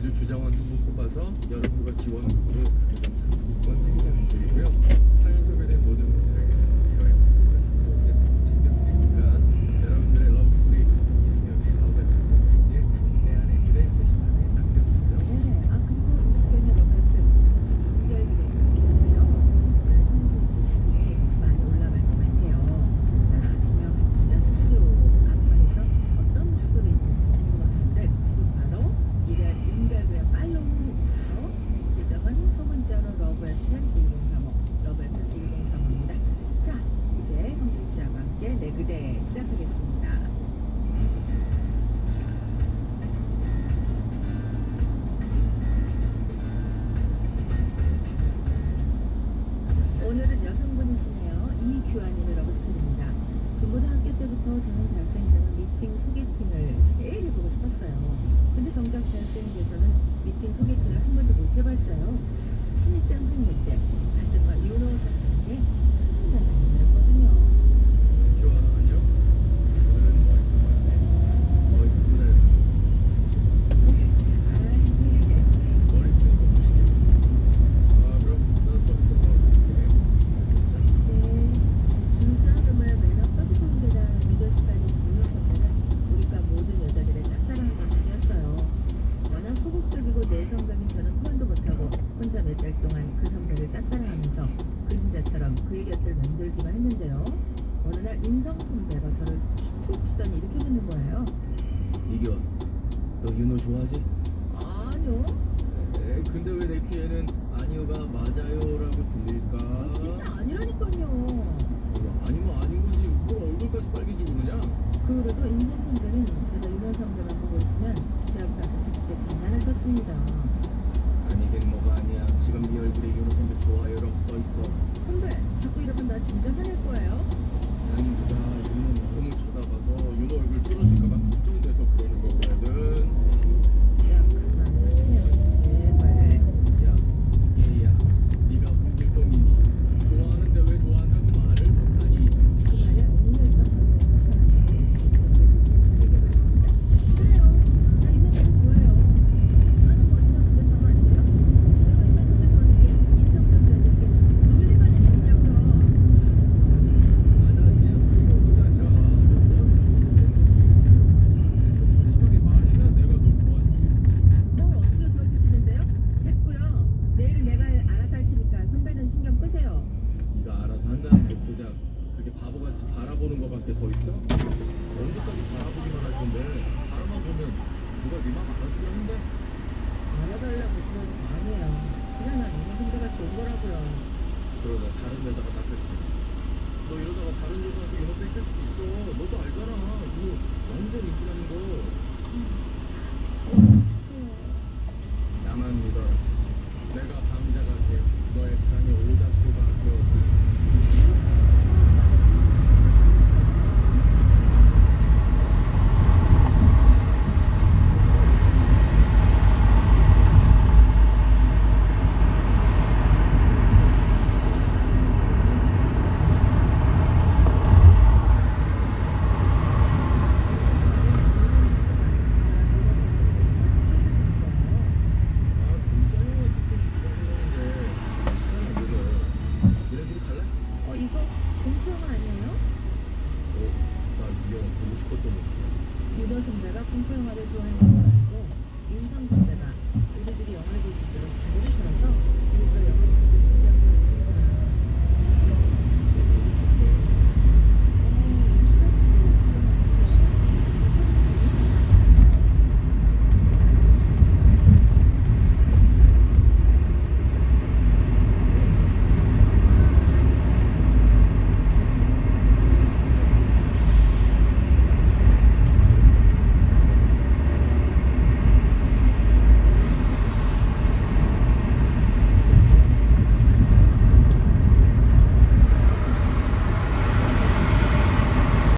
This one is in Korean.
매주 주장원 두분 뽑아서 여러분과 지원 그룹 대상 상품권 3장 드리고요. 그대 시작하겠습니다. 오늘은 여성분이시네요. 이규아님의 러브스토리입니다. 중고등학교 때부터 저는 대학생들과 미팅, 소개팅을 제일 해보고 싶었어요. 근데 정작 대학생들에서는 놀기만 했는데요. 어느 날 인성 선배가 저를 툭 치더니 이렇게 듣는 거예요. 이기원, 너 윤호 좋아하지? 아니요. 에, 근데 왜 내 귀에는 아니요가 맞아요라고 들릴까? 아, 진짜 아니라니까요. 어, 아니면 아닌 거지 뭐 얼굴까지 빨개지고 그러냐? 그 후로도 인성 선배는 제가 윤호 선배만 보고 있으면 제 앞에서 짙게 장난을 쳤습니다. 아니긴 뭐가 아니야. 지금 네 얼굴에 윤호 선배 좋아. 하세요. 네가 알아서 한다는 거 보자. 그렇게 바보같이 바라보는 거밖에 더 있어? 언제까지 바라보기만 할 건데 바라만 보면 누가 네맘 알아주려 한대? 알아달라고 그러는 거 아니에요. 그냥 난 이런 상대가 좋은 거라고요. 그러다 다른 여자가 닦을지. 너 이러다가 다른 여자한테 연락 뺏길 수도 있어. 너도 알잖아. 이거 완전 이쁘다는 거. 음. 나만 믿어. 것도 먹고 윤호 선배가 공포 영화를 좋아하는 것을 알고 윤상 선배가 우리들이 영화를 볼 수 있도록 자리를